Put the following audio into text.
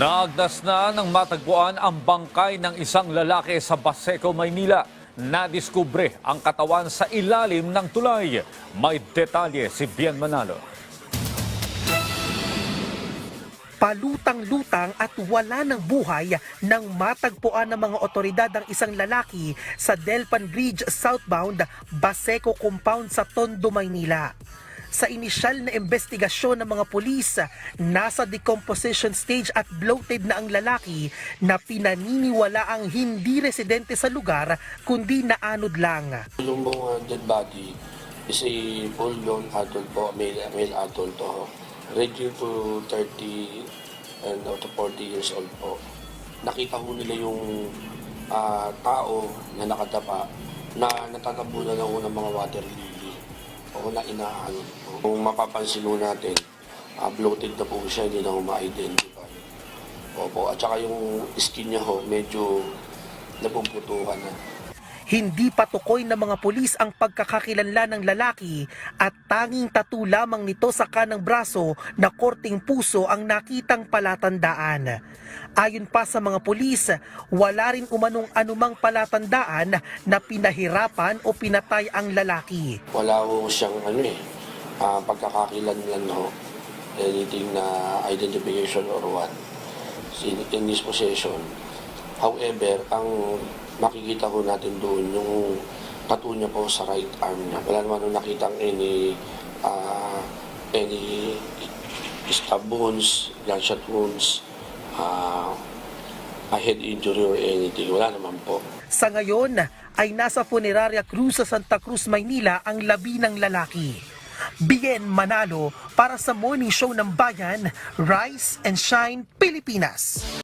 Naagdas na ng matagpuan ang bangkay ng isang lalaki sa Baseco, Maynila. Nadiskubre ang katawan sa ilalim ng tulay. May detalye si Bien Manalo. Palutang-lutang at wala ng buhay nang matagpuan ng mga otoridad ang isang lalaki sa Delpan Bridge southbound Baseco Compound sa Tondo, Maynila. Sa inisyal na investigasyon ng mga pulis, nasa decomposition stage at bloated na ang lalaki na pinaniniwala ang hindi residente sa lugar kundi naanod lang. Yung mga dead body is a full grown adult po, male, male adult to. Ranging to 30 and up to 40 years old po. Nakita ko nila yung ah, tao na nakadapa na natatabunan ho ng mga water lily o na inaano. Kung mapapansin ho natin, ah, bloated na po siya, hindi na ho ma-identify. Opo, at saka yung skin niya ho, medyo napumputukan na. Hindi patukoy ng mga pulis ang pagkakakilanlan ng lalaki at tanging tattoo lamang nito sa kanang braso na korting puso ang nakitang palatandaan. Ayon pa sa mga pulis, wala rin umanong anumang palatandaan na pinahirapan o pinatay ang lalaki. wala ho siyang ano eh, ah, pagkakakilanlan ho, anything na identification or what in, in this possession. However, ang makikita ko natin doon yung tattoo niya po sa right arm niya. Wala naman nung nakitang any ah, any stab wounds, gunshot wounds, ah, a head injury or anything. Wala naman po. Sa ngayon ay nasa Funeraria Cruz sa Santa Cruz, Maynila ang labi ng lalaki. Bien Manalo para sa Morning Show ng Bayan, Rise and Shine, Pilipinas.